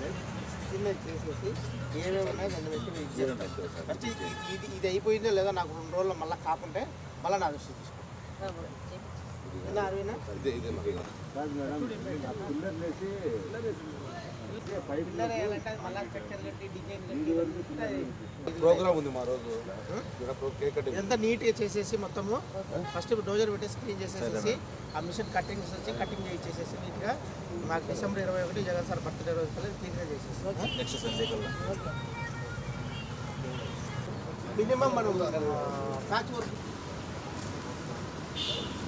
ఇదే చిన్నది చేసేసి ఏమేమి ఉన్నాయి పెట్టి. ఫస్ట్ ఇది- ఇది ఇది అయిపోయిందో లేదో నాకు రెండు రోజులు మళ్ళీ కాకుంటే మళ్ళీ నా దృష్టి తీసుకో. విన్నా అరవినా? ప్రోగ్రామ్ ఉంది మా రోజు. ఎంత నీట్గా చేసేసి మొత్తము? ఫస్ట్ డోజర్ పెట్టేసి క్లీన్ చేసేసి ఆ మిషన్ కటింగ్ చేసేసి కటింగ్ చేసేసి నీట్గా మాకు డిసెంబర్ ఇరవై ఒకటి జగన్ సార్ బర్త్డే రోజు కల్లా క్లీన్గా చేసేసి మినిమం మనం ప్యాచ్ వర్క్.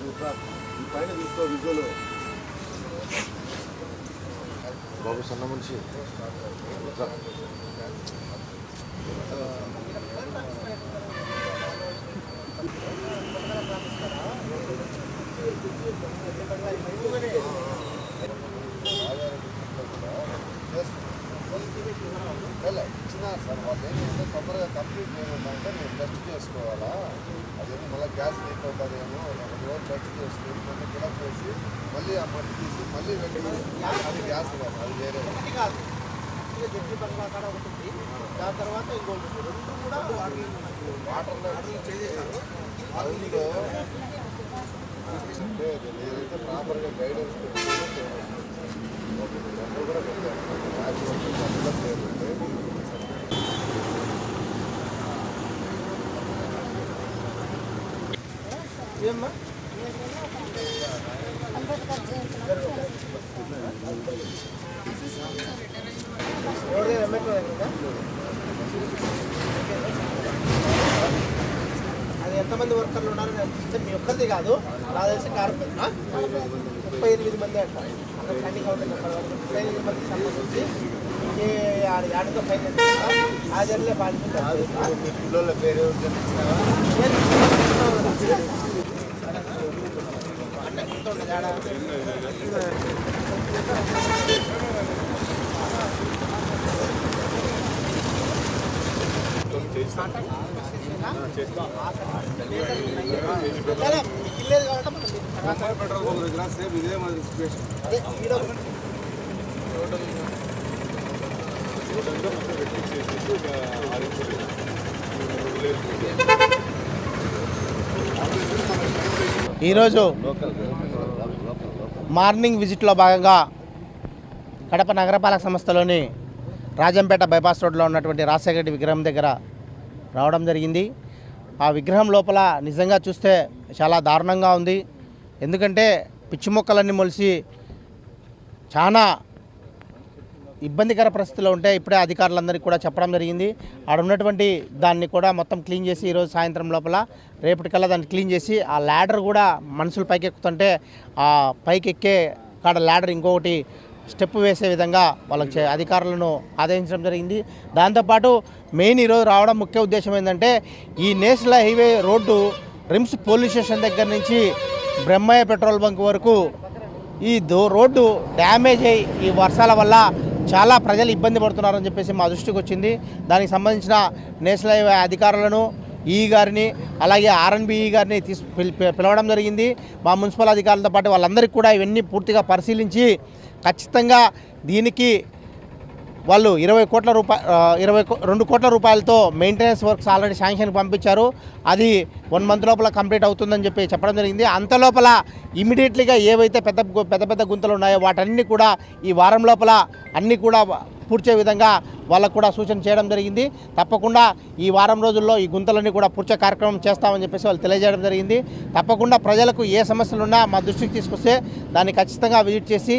ఈ పైన తీసుకో విజువల్. బాబు సన్న మనిషి ఇట్లా. సార్ వాళ్ళు ఏంటంటే తొందరగా కంప్లీట్ చేయమంటే నేను టెస్ట్ చేసుకోవాలా? అదేమో మళ్ళీ గ్యాస్ లీక్ అవుతుందేమో? ఒక రోజు టెస్ట్ చేసుకుని మొన్న ఫిలప్ చేసి మళ్ళీ ఆ మట్టి తీసి మళ్ళీ వెళ్ళి అది గ్యాస్ కాదు అది వేరే. ఒకటి కాదు. ఇక జడ్జి బంగ్లా కాడ ఒకటి ఉంది. దాని తర్వాత ఇంకోటి ఉంది. రెండు కూడా వాటర్లో చేసేసారు. అందులో లేదు నేనైతే ప్రాపర్గా గైడెన్స్ కూడా పెట్టాను గ్యాస్ వస్తుంది, అందులో పేరు పెట్టి ఏమ్మా ఎవరిది ఎమ్మెల్యే దగ్గర అది ఎంతమంది వర్కర్లు ఉన్నారు? నేను చూస్తే మీ ఒక్కరిది కాదు. నా తెలిసి కార్పొరేట్ ఆ? ముప్పై ఎనిమిది మంది అంట. అక్కడ ట్రైనింగ్ అవుతుంది ముప్పై ఎనిమిది మంది సంబంధించి ఆడతో ఫైన్ ఆ జర్లే బాధ్యత మీ పిల్లల పేరు పెట్రోల్ బంక్ దగ్గర సేమ్ ఇదే మాదిరి సిచ్యువేషన్ అదే ఈడ ఈరోజు మార్నింగ్ విజిట్లో భాగంగా కడప నగరపాలక సంస్థలోని రాజంపేట బైపాస్ రోడ్లో ఉన్నటువంటి రాజశేఖర రెడ్డి విగ్రహం దగ్గర రావడం జరిగింది. ఆ విగ్రహం లోపల నిజంగా చూస్తే చాలా దారుణంగా ఉంది. ఎందుకంటే పిచ్చి మొక్కలన్నీ మొలిసి చాలా ఇబ్బందికర పరిస్థితిలో ఉంటే ఇప్పుడే అధికారులందరికీ కూడా చెప్పడం జరిగింది. ఆడ ఉన్నటువంటి దాన్ని కూడా మొత్తం క్లీన్ చేసి ఈరోజు సాయంత్రం లోపల రేపటికల్లా దాన్ని క్లీన్ చేసి ఆ ల్యాడర్ కూడా మనుషులు పైకి ఎక్కుతుంటే ఆ పైకి ఎక్కే కాడ ల్యాడర్ ఇంకొకటి స్టెప్ వేసే విధంగా వాళ్ళకి చే- అధికారులను ఆదేశించడం జరిగింది. దాంతోపాటు మెయిన్ ఈరోజు రావడం ముఖ్య ఉద్దేశం ఏంటంటే ఈ national highway road RIMS police station దగ్గర నుంచి బ్రహ్మయ్య పెట్రోల్ బంక్ వరకు ఈ దో రోడ్డు డ్యామేజ్ అయ్యి ఈ వర్షాల వల్ల చాలా ప్రజలు ఇబ్బంది పడుతున్నారని చెప్పేసి మా దృష్టికి వచ్చింది. దానికి సంబంధించిన నేషనల్ హైవే అధికారులను ఈ గారిని అలాగే ఆర్ఎన్బిఈ గారిని తీసు పిలవడం జరిగింది. మా మున్సిపల్ అధికారులతో పాటు వాళ్ళందరికీ కూడా ఇవన్నీ పూర్తిగా పరిశీలించి ఖచ్చితంగా దీనికి వాళ్ళు ఇరవై కోట్ల రూపాయ ఇరవై రెండు కోట్ల రూపాయలతో మెయింటెనెన్స్ వర్క్స్ ఆల్రెడీ శాంక్షన్కి పంపించారు. అది వన్ మంత్ లోపల కంప్లీట్ అవుతుందని చెప్పి చెప్పడం జరిగింది. అంత లోపల ఇమీడియట్లీగా ఏవైతే పెద్ద గు- పెద్ద పెద్ద గుంతలు ఉన్నాయో వాటన్ని కూడా ఈ వారం లోపల అన్నీ కూడా పూడ్చే విధంగా వాళ్ళకు కూడా సూచన చేయడం జరిగింది. తప్పకుండా ఈ వారం రోజుల్లో ఈ గుంతలన్నీ కూడా పూడ్చే కార్యక్రమం చేస్తామని చెప్పేసి వాళ్ళు తెలియజేయడం జరిగింది. తప్పకుండా ప్రజలకు ఏ సమస్యలు ఉన్నా మా దృష్టికి తీసుకొస్తే దాన్ని ఖచ్చితంగా విజిట్ చేసి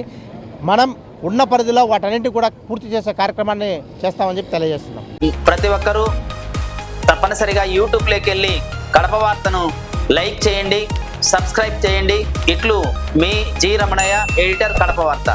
మనం ఉన్న పరిధిలో వాటన్నింటి కూడా పూర్తి చేసే కార్యక్రమాన్ని చేస్తామని చెప్పి తెలియజేస్తున్నాం. ప్రతి ఒక్కరూ తప్పనిసరిగా యూట్యూబ్లోకి వెళ్ళి కడప వార్తను లైక్ చేయండి సబ్స్క్రైబ్ చేయండి. ఇట్లు మీ జి రమణయ్య ఎడిటర్ కడప వార్త.